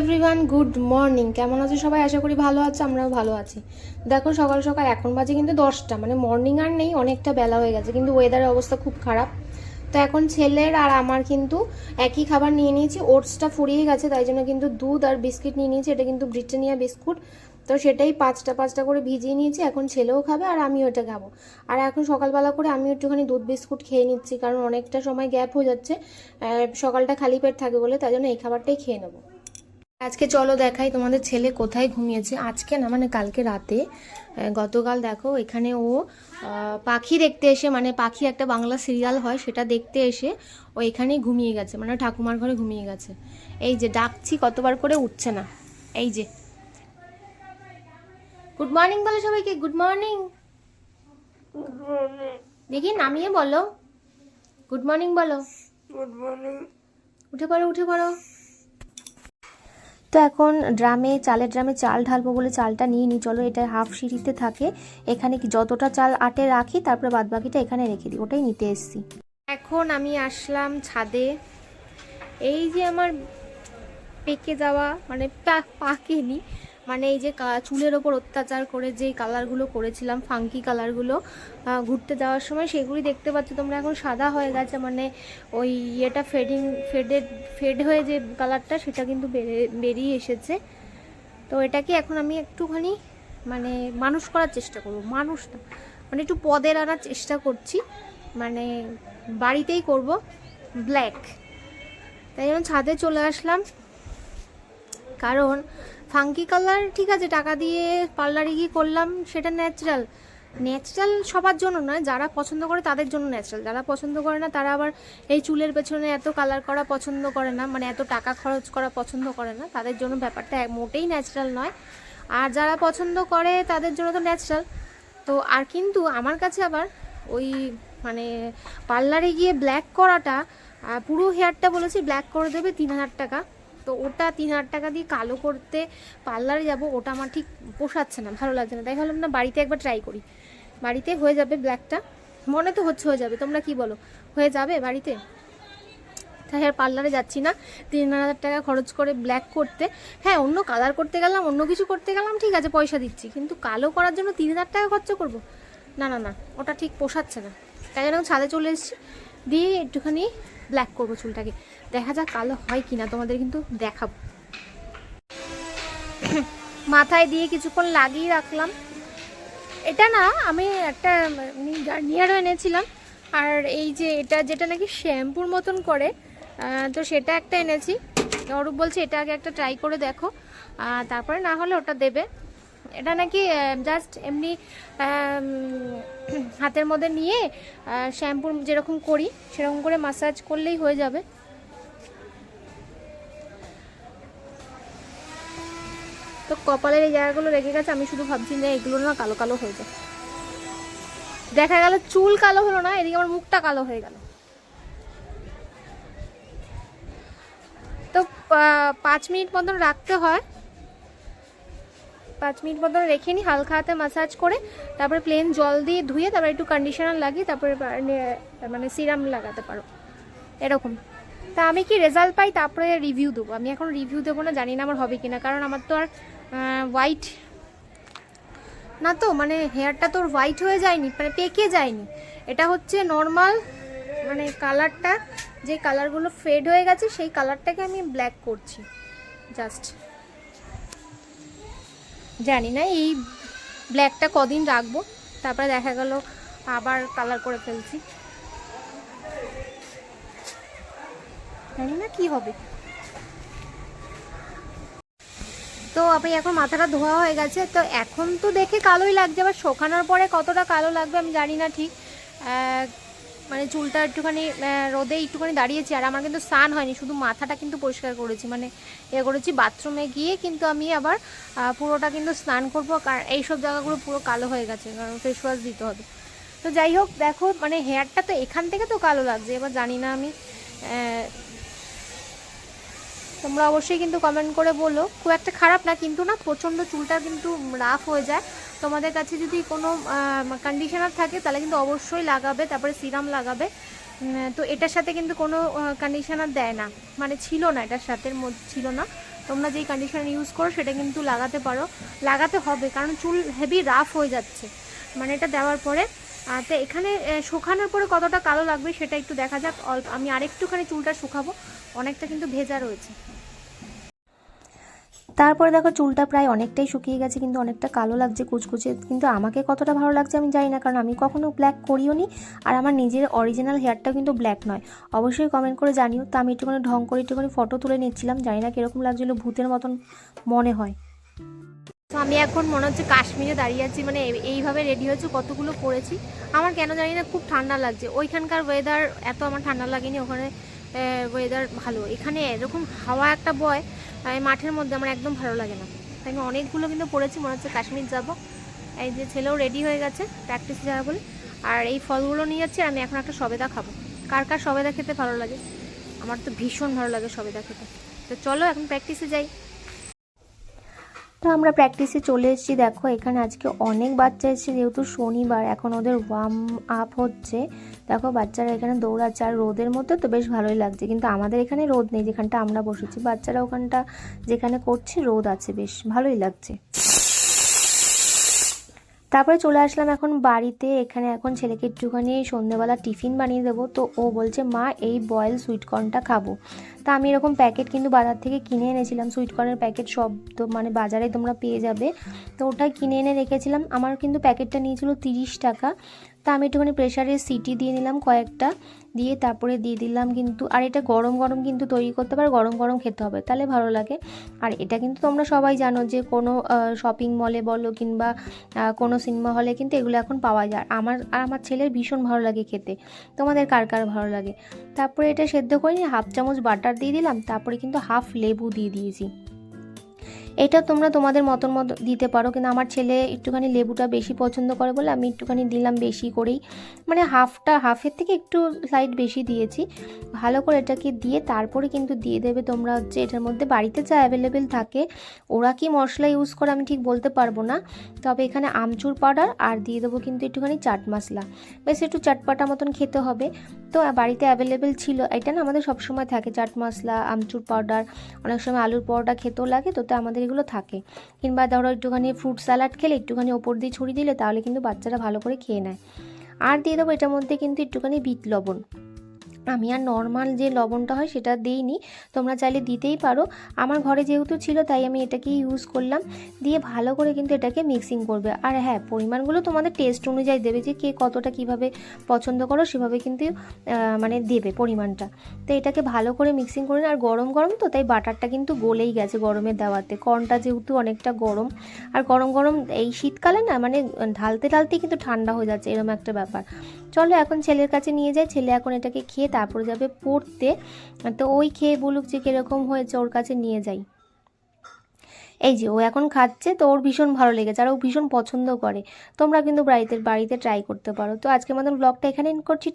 Everyone good morning কেমন আছো সবাই? আশা করি ভালো আছে, আমরাও ভালো আছি। দেখো, সকাল সকাল এখন বাজে কিন্তু দশটা। মানে মর্নিং আর নেই, অনেকটা বেলা হয়ে গেছে, কিন্তু ওয়েদারের অবস্থা খুব খারাপ। তো এখন ছেলের আর আমার কিন্তু একই খাবার নিয়ে নিয়েছি, ওটসটা ফুরিয়ে গেছে, তাই জন্য কিন্তু দুধ আর বিস্কিট নিয়ে নিয়েছি, এটা কিন্তু ব্রিটানিয়া বিস্কুট। তো সেটাই পাঁচটা পাঁচটা করে ভিজিয়ে নিয়েছি, এখন ছেলেও খাবে আর আমিও এটা খাব। আর এখন সকালবেলা করে আমি একটুখানি দুধ বিস্কুট খেয়ে নিচ্ছি, কারণ অনেকটা সময় গ্যাপ হয়ে যাচ্ছে সকালটা খালি পেট থাকে বলে, তাই জন্য এই খাবারটাই খেয়ে নেব। আজকে চলো দেখাই তোমাদের ছেলে কোথায় ঘুমিয়েছে। আজকে না মানে কালকে রাতে গতকাল দেখো এখানে ও পাখি দেখতে এসে মানে পাখি একটা বাংলা সিরিয়াল হয় সেটা দেখতে এসে ও এখানেই ঘুমিয়ে গেছে মানে ঠাকুমার ঘরে ঘুমিয়ে গেছে। এই যে ডাকছি কতবার করে উঠছে না। এই যে। গুড মর্নিং বলো সবাইকে গুড মর্নিং দেখি নামিয়ে বলো। গুড মর্নিং বলো। গুড মর্নিং উঠে পড়ো উঠে পড়ো। তো এখন ড্রামে, চালের ড্রামে চাল ঢালবো বলে চালটা নিয়ে নিই চলো এটা হাফ সিঁড়িতে থাকে। এখানে যতটা চাল আটে রাখি, তারপরে বাদ বাকিটা এখানে রেখে দিই। ওটাই নিতে এসছি। এখন আমি আসলাম ছাদে। এই যে আমার পেকে যাওয়া মানে পাকেনি। মানে এই যে চুলের ওপর অত্যাচার করে যে কালারগুলো করেছিলাম, ফাঙ্কি কালারগুলো ঘুরতে যাওয়ার সময় সেগুলি দেখতে পাচ্ছ, তোমরা এখন সাদা হয়ে গেছে মানে ওই ইয়েটা ফেডিং ফেডেড ফেড হয়ে যে কালারটা সেটা কিন্তু বেরে- বেরিয়ে এসেছে। তো এটাকে এখন আমি একটুখানি মানে মানুষ করার চেষ্টা করব, মানুষ না মানে একটু পদের আনার চেষ্টা করছি মানে বাড়িতেই করব ব্ল্যাক তাই জন্য ছাদে চলে আসলাম কারণ ফাঙ্কি কালার ঠিক আছে, টাকা দিয়ে পার্লারে গিয়ে করলাম, সেটা ন্যাচারাল ন্যাচারাল সবার জন্য নয়, যারা পছন্দ করে তাদের জন্য ন্যাচারাল যারা পছন্দ করে না, তারা আবার এই চুলের পেছনে এত কালার করা পছন্দ করে না মানে এত টাকা খরচ করা পছন্দ করে না, তাদের জন্য ব্যাপারটা মোটেই ন্যাচারাল নয়। আর যারা পছন্দ করে, তাদের জন্য তো ন্যাচারাল তো আর কিন্তু আমার কাছে আবার ওই মানে পার্লারে গিয়ে ব্ল্যাক করাটা পুরো হেয়ারটা বলেছি ব্ল্যাক করে দেবে তিন হাজার টাকা। তো ওটা তিন হাজার টাকা দিয়ে কালো করতে পার্লারে যাব, ওটা আমার ঠিক পোষাচ্ছে না, ভালো লাগছে না। তাই ভাবলাম, না, বাড়িতে একবার ট্রাই করি। বাড়িতে হয়ে যাবে ব্ল্যাকটা মনে তো হচ্ছে হয়ে যাবে, তোমরা কি বলো? হয়ে যাবে বাড়িতে? তাই আর পার্লারে যাচ্ছি না। তিন হাজার টাকা খরচ করে ব্ল্যাক করতে। হ্যাঁ অন্য কালার করতে গেলাম, অন্য কিছু করতে গেলাম, ঠিক আছে, পয়সা দিচ্ছি। কিন্তু কালো করার জন্য তিন হাজার টাকা খরচ করব? না না না, ওটা ঠিক পোষাচ্ছে না। তাই জন্য ছাদে চলে এসেছি। দিয়ে একটুখানি ব্ল্যাক করব চুলটাকে। দেখা যাক কালো হয় কিনা, তোমাদের কিন্তু দেখাবো। মাথায় দিয়ে কিছুক্ষণ লাগিয়ে রাখলাম। এটা না, আমি একটা গার্নিয়ারও এনেছিলাম। আর এই যে এটা, যেটা নাকি শ্যাম্পুর মতন করে তো সেটা একটা এনেছি। অরূপ বলছে, এটা আগে একটা ট্রাই করে দেখো। তারপরে না হলে ওটা দেবে। এটা নাকি জাস্ট এমনি হাতের মধ্যে নিয়ে শ্যাম্পু যেরকম করি, সেরকম করে মাসাজ করলেই হয়ে যাবে। তো কপালের এই জায়গাগুলো রেখে গেছে, আমি শুধু ভাবছি যে এগুলো না কালো কালো হয়ে যায়। দেখা গেল চুল কালো হলো না, এদিকে আমার মুখটা কালো হয়ে গেল। তো পাঁচ মিনিট মতন রাখতে হয়। পাঁচ মিনিট মতন রেখে নিই, হালকা হাতে মাসাজ করে, তারপরে প্লেন জল দিয়ে ধুয়ে তারপরে একটু কন্ডিশনার লাগিয়ে তারপরে মানে সিরাম লাগাতে পারো। এরকম। তা আমি কি রেজাল্ট পাই তারপরে রিভিউ দেবো। আমি এখন রিভিউ দেবো না, জানি না আমার হবে কি না কারণ আমার তো আর হোয়াইট না তো মানে হেয়ারটা তোর হোয়াইট হয়ে যায়নি মানে পেকে যায়নি। এটা হচ্ছে নর্মাল মানে কালারটা যে কালারগুলো ফেড হয়ে গেছে, সেই কালারটাকে আমি ব্ল্যাক করছি। জাস্ট জানি না, এই ব্ল্যাকটা কদিন রাখব, তারপরে দেখা গেল আবার কালার করে ফেলছি। জানি না কি হবে। তো আমি এখন মাথাটা ধোয়া হয়ে গেছে, তো এখন তো দেখে কালোই লাগছে, আবার শোকানোর পরে কতটা কালো লাগবে আমি জানি না ঠিক। মানে চুলটা একটুখানি রোদে একটুখানি দাঁড়িয়েছি আর আমার কিন্তু স্নান হয়নি, শুধু মাথাটা কিন্তু পরিষ্কার করেছি মানে এ করেছি বাথরুমে গিয়ে কিন্তু আমি আবার পুরোটা কিন্তু স্নান করব, কার- এইসব জায়গাগুলো পুরো কালো হয়ে গেছে, কারণ ফেস ওয়াশ দিতে হবে। তো যাই হোক, দেখো মানে হেয়ারটা তো এখান থেকে তো কালো লাগছে, এবার জানি না আমি তোমরা অবশ্যই কিন্তু কমেন্ট করে বলো। খুব একটা খারাপ না, কিন্তু না, প্রচণ্ড চুলটা কিন্তু রাফ হয়ে যায়। তোমাদের কাছে যদি কোনো কন্ডিশনার থাকে, তাহলে কিন্তু অবশ্যই লাগাবে, তারপরে সিরাম লাগাবে। তো এটার সাথে কিন্তু কোনো কন্ডিশনার দেয় না। মানে ছিল না এটার সাথে ছিল না। তোমরা যেই কন্ডিশনার ইউজ করো, সেটা কিন্তু লাগাতে পারো। লাগাতে হবে, কারণ চুল হেভি রাফ হয়ে যাচ্ছে। মানে এটা দেওয়ার পরে তো এখানে শুকানোর পরে কতটা কালো লাগবে সেটা একটু দেখা যাক। অল্প, আমি আরেকটুখানি চুলটা শুকাবো। অনেকটা কিন্তু ভেজা রয়েছে। তারপরে দেখো চুলটা প্রায় অনেকটাই শুকিয়ে গেছে, কিন্তু অনেকটা কালো লাগছে, কুচকুচে। কিন্তু আমাকে কতটা ভালো লাগছে আমি জানি না, কারণ আমি কখনো ব্ল্যাক করিও নি। আর আমার নিজের অরিজিনাল হেয়ারটাও কিন্তু ব্ল্যাক নয়। অবশ্যই কমেন্ট করে জানিও। তো আমি একটুখানি ঢং করে একটুখানি ফটো তুলে নিচ্ছিলাম, জানি না কীরকম লাগছিল, ভূতের মতন মনে হয়। তো আমি এখন মনে হচ্ছে কাশ্মীরে দাঁড়িয়ে আছি মানে এইভাবে রেডি হয়েছে, কতগুলো পরেছি। আমার কেন জানি না খুব ঠান্ডা লাগছে। ওইখানকার ওয়েদার এত আমার ঠান্ডা লাগেনি, ওখানে ওয়েদার ভালো। এখানে এরকম হাওয়া একটা বয় আহ, মাঠের মধ্যে আমার একদম ভালো লাগে না। তাই আমি অনেকগুলো কিন্তু পড়েছি মনে হচ্ছে কাশ্মীর যাব। এই যে ছেলেও রেডি হয়ে গেছে প্র্যাকটিস যাওয়া বলে। আর এই ফলগুলো নিয়ে যাচ্ছি আমি এখন একটা সবেদা খাব। কার কার সবেদা খেতে ভালো লাগে? আমার তো ভীষণ ভালো লাগে সবেদা খেতে। তো চলো এখন প্র্যাকটিসে যাই। তো আমরা প্র্যাকটিসে চলে এসেছি। দেখো, এখানে আজকে অনেক বাচ্চা এসেছে, যেহেতু শনিবার, এখন ওদের ওয়ার্ম আপ হচ্ছে। দেখো, বাচ্চারা এখানে দৌড়াচ্ছে, আর রোদের মধ্যে তো বেশ ভালোই লাগছে। কিন্তু আমাদের এখানে রোদ নেই, যেখানটা আমরা বসেছি। বাচ্চারা ওখানটা যেখানে করছে, রোদ আছে বেশ, ভালোই লাগছে। তারপরে চলে আসলাম এখন বাড়িতে। এখানে এখন ছেলেকে একটুখানি সন্ধেবেলা টিফিন বানিয়ে দেবো। তো ও বলছে, মা, এই বয়েল সুইটকর্নটা খাব। তা আমি এরকম প্যাকেট কিন্তু বাজার থেকে কিনে এনেছিলাম সুইটকর্নের প্যাকেট সব তো মানে বাজারে তোমরা পেয়ে যাবে। তো ওটা কিনে এনে রেখেছিলাম, আমার কিন্তু প্যাকেটটা নিয়েছিল তিরিশ টাকা। তা আমি একটুখানি প্রেশারে সিটি দিয়ে নিলাম কয়েকটা, দিয়ে তারপরে দিয়ে দিলাম কিন্তু, আর এটা গরম গরম কিন্তু তৈরি করতে পারো, গরম গরম খেতে হবে, তাহলে ভালো লাগে। আর এটা কিন্তু তোমরা সবাই জানো যে কোনো শপিং মলে বলো কিংবা কোনো সিনেমা হলে কিন্তু এগুলো এখন পাওয়া যায়। আমার, আর আমার ছেলের ভীষণ ভালো লাগে খেতে। তোমাদের কার কার ভালো লাগে? তারপরে এটা সেদ্ধ করে নিয়ে হাফ চামচ বাটার দিয়ে দিলাম, তারপরে কিন্তু হাফ লেবু দিয়ে দিয়েছি। এটা তোমরা তোমাদের মতন মতো দিতে পারো, কিন্তু আমার ছেলে একটুখানি লেবুটা বেশি পছন্দ করে বলে আমি একটুখানি দিলাম বেশি করেই। মানে হাফটা, হাফের থেকে একটু সাইড বেশি দিয়েছি। ভালো করে এটাকে দিয়ে তারপরে কিন্তু দিয়ে দেবে তোমরা হচ্ছে এটার মধ্যে বাড়িতে যা অ্যাভেলেবেল থাকে। ওরা কি মশলা ইউজ করে আমি ঠিক বলতে পারব না। তবে এখানে আমচুর পাউডার আর দিয়ে দেবো কিন্তু একটুখানি চাট মশলা। বেশ একটু চাটপাটা মতন খেতে হবে। তো বাড়িতে অ্যাভেলেবেল ছিল, এটা না আমাদের সবসময় থাকে, চাট মশলা, আমচুর পাউডার। অনেক সময় আলুর পরোটা খেতেও লাগে, তো আমাদের এগুলো থাকে। কিংবা ধরো একটুখানি ফ্রুট স্যালাড খেলে একটুখানি ওপর দিয়ে ছড়িয়ে দিলে তাহলে কিন্তু বাচ্চারা ভালো করে খেয়ে নেয়। আর দিয়ে দেবো এটার মধ্যে কিন্তু একটুখানি বিট লবণ। আমি আর নর্মাল যে লবণটা হয় সেটা দিইনি। তোমরা চাইলে দিতেই পারো। আমার ঘরে যেহেতু ছিল, তাই আমি এটাকেই ইউজ করলাম। দিয়ে ভালো করে কিন্তু এটাকে মিক্সিং করবে। আর হ্যাঁ পরিমাণগুলো তোমাদের টেস্ট অনুযায়ী দেবে যে কে কতটা কীভাবে পছন্দ করো, সেভাবে কিন্তু মানে দেবে পরিমাণটা। তো এটাকে ভালো করে মিক্সিং করে। আর গরম গরম তো, তাই বাটারটা কিন্তু গলেই গেছে গরমে দেওয়াতে। কর্নটা যেহেতু অনেকটা গরম। আর গরম গরম এই শীতকালে না মানে ঢালতে, ঢালতেই কিন্তু ঠান্ডা হয়ে যাচ্ছে এরকম একটা ব্যাপার। চলো এখন ছেলের কাছে নিয়ে যাই। ছেলে এখন এটাকে খেয়ে তারপরে যাবে পড়তে। তো ওই খেয়ে বলুক যে কীরকম হয়েছে, ওর কাছে নিয়ে যাই। এই যে ও এখন খাচ্ছে, তো ওর ভীষণ ভালো লেগেছে আর ও ভীষণ পছন্দ করে। তোমরা কিন্তু বাড়িতে বাড়িতে ট্রাই করতে পারো। তো আজকের মতন ব্লগটা এখানে এন্ড করছি।